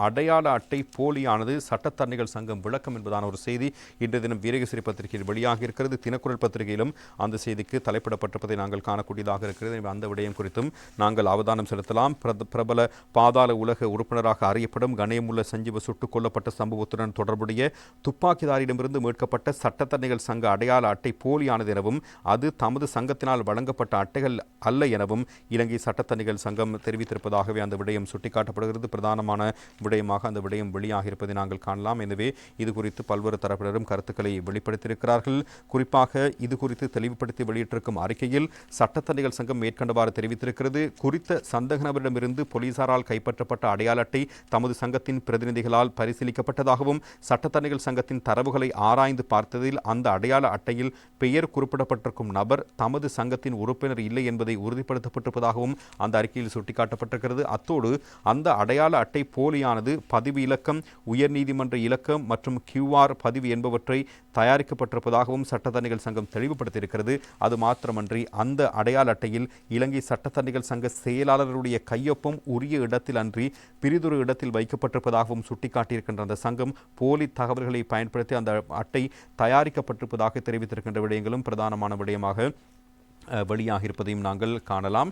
அடையாள அட்டை போலியானது சட்டத்தரணிகள் சங்கம் விளக்கம் என்பதான ஒரு செய்தி இன்றைய தினம் வீரகேசரி பத்திரிகையில் வெளியாக இருக்கிறது. தினக்குரல் பத்திரிகையிலும் அந்த செய்திக்கு தலைப்பிடப்பட்டிருப்பதை நாங்கள் காணக்கூடியதாக இருக்கிறது. அந்த விடயம் குறித்தும் நாங்கள் அவதானம் செலுத்தலாம். பிரத- பிரபல பாதாள உலக உறுப்பினராக அறியப்படும் கணேமுள்ள சஞ்சீவ சுட்டுக் கொல்லப்பட்ட சம்பவத்துடன் தொடர்புடைய துப்பாக்கிதாரியிடமிருந்து மீட்கப்பட்ட சட்டத்தரணிகள் சங்க அடையாள அட்டை போலியானது எனவும் அது தமது சங்கத்தினால் வழங்கப்பட்ட அட்டைகள் அல்ல எனவும் இலங்கை சட்டத்தணிகள் சங்கம் தெரிவித்திருப்பதாகவே அந்த விடயம் சுட்டிக்காட்டப்படுகிறது. பிரதானமான விடயமாக அந்த விடயம் வெளியாக இருப்பதை நாங்கள் காணலாம். எனவே இது குறித்து பல்வேறு தரப்பினரும் கருத்துக்களை வெளிப்படுத்தியிருக்கிறார்கள். குறிப்பாக இது குறித்து தெளிவுபடுத்தி வெளியிட்டிருக்கும் அறிக்கையில் சட்டத்தணிகள் சங்கம் மேற்கண்டவாறு தெரிவித்திருக்கிறது. குறித்த சந்தக நபரிடமிருந்து போலீசாரால் கைப்பற்றப்பட்ட அடையாள அட்டை தமது சங்கத்தின் பிரதிநிதிகளால் பரிசீலிக்கப்பட்டதாகவும் சட்டத்தணிகள் சங்கத்தின் தரவுகளை ஆராய்ந்து பார்த்ததில் அந்த அடையாள அட்டையில் பெயர் குறிப்பிடப்பட்டிருக்கும் நபர் தமது சங்கத்தின் உறுப்பினர் இல்லை என்பதை உறுதிப்படுத்தப்பட்டிருப்பதாகவும் அந்த அறிக்கையில் சுட்டிக்காட்டப்பட்டிருக்கிறது. அத்தோடு அந்த அடையாள அட்டை போலியானது பதிவு இலக்கம் உயர்நீதிமன்ற இலக்கம் மற்றும் கியூஆர் பதிவு என்பவற்றை தயாரிக்கப்பட்டிருப்பதாகவும் சட்டத்தணிகள் சங்கம் தெளிவுபடுத்தியிருக்கிறது. அது மாத்திரமன்றி அந்த அடையாள அட்டையில் இலங்கை சட்டத்தணிகள் சங்க செயலாளருடைய கையொப்பம் உரிய இடத்தில் அன்றி பிரிதொரு இடத்தில் வைக்கப்பட்டிருப்பதாகவும் சுட்டிக்காட்டியிருக்கின்ற அந்த சங்கம் போலி தகவல்களை பயன்படுத்தி அந்த அட்டை தயாரிக்கப்பட்டிருப்பதாக தெரிவித்திருக்கின்ற விடயங்களும் பிரதானமான விடயமாக வெளியாக இருப்பதையும் நாங்கள் காணலாம்.